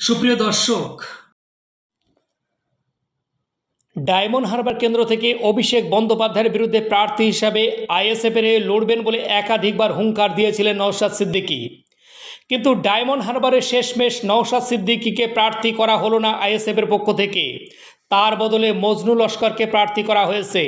সুপ্রিয় দর্শক, ডায়মন্ড হারবার কেন্দ্র থেকে অভিষেক বন্দ্যোপাধ্যায়ের বিরুদ্ধে প্রার্থী হিসাবে আইএসএফের লড়বেন বলে একাধিকবার হুঙ্কার দিয়েছিলেন নওশাদ সিদ্দিকী। কিন্তু ডায়মন্ড হারবারের শেষমেশ নওশাদ সিদ্দিকীকে প্রার্থী করা হলো না আইএসএফের পক্ষ থেকে। তার বদলে মজনু লস্করকে প্রার্থী করা হয়েছে।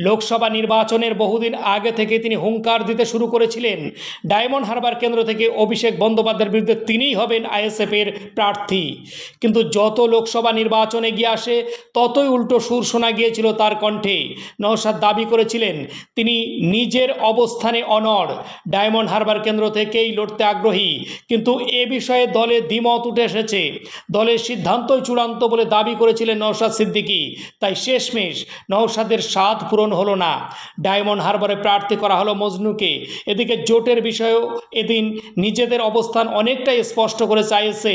লোকসভা নির্বাচনের বহুদিন আগে থেকে তিনি হুঙ্কার দিতে শুরু করেছিলেন। ডায়মন্ড হারবার কেন্দ্র থেকে অভিষেক বন্দ্যোপাধ্যায়ের বিরুদ্ধে তিনিই হবেন আইএসএফের প্রার্থী। কিন্তু যত লোকসভা নির্বাচনে গিয়ে আসে, ততই উল্টো সুর শোনা গিয়েছিল তার কণ্ঠে। নওশাদ দাবি করেছিলেন, তিনি নিজের অবস্থানে অনড়। ডায়মন্ড হারবার কেন্দ্র থেকেই লড়তে আগ্রহী। কিন্তু এ বিষয়ে দলে দ্বিমত উঠে এসেছে। দলের সিদ্ধান্তই চূড়ান্ত বলে দাবি করেছিলেন নওশাদ সিদ্দিকী। তাই শেষমেশ নওশাদের স্বাদ পূরণ হলো না। ডায়মন্ড হারবারে প্রার্থী করা হলো মজনুকে। এদিকে জোটের বিষয়েও এদিন নিজেদের অবস্থান অনেকটাই স্পষ্ট করে চাইছে।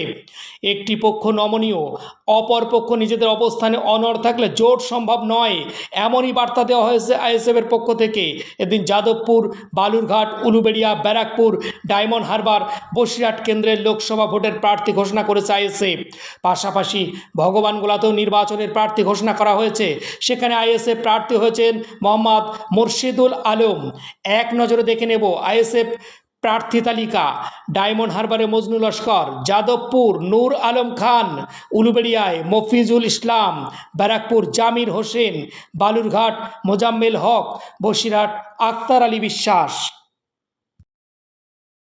একটি পক্ষ নমনীয়, অপর পক্ষ নিজেদের অবস্থানে অনড় থাকলে জোট সম্ভব নয়, এমনই বার্তা দেওয়া হয়েছে আইএসএফের পক্ষ থেকে। এদিন যাদবপুর, বালুরঘাট, উলুবেড়িয়া, ব্যারাকপুর, ডায়মন্ড হারবার, বসিরহাট কেন্দ্রের লোকসভা ভোটের প্রার্থী ঘোষণা করেছে আইএসএফ পাশাপাশি ভগবানগোলাতেও নির্বাচনের প্রার্থী ঘোষণা করা হয়েছে। সেখানে আইএসএফ প্রার্থী হয়েছেন মোহাম্মদ মুর্শিদুল আলম। এক নজরে দেখে নেব আইএসএফ প্রার্থী তালিকা। ডায়মন্ড হারবারে মজনু লস্কর, যাদবপুর, নূর আলম খান, উলুবেড়িয়ায় মফিজুল ইসলাম, ব্যারাকপুর জামির হোসেন, বালুরঘাট মোজাম্মেল হক, বসিরহাট আক্তার আলী বিশ্বাস।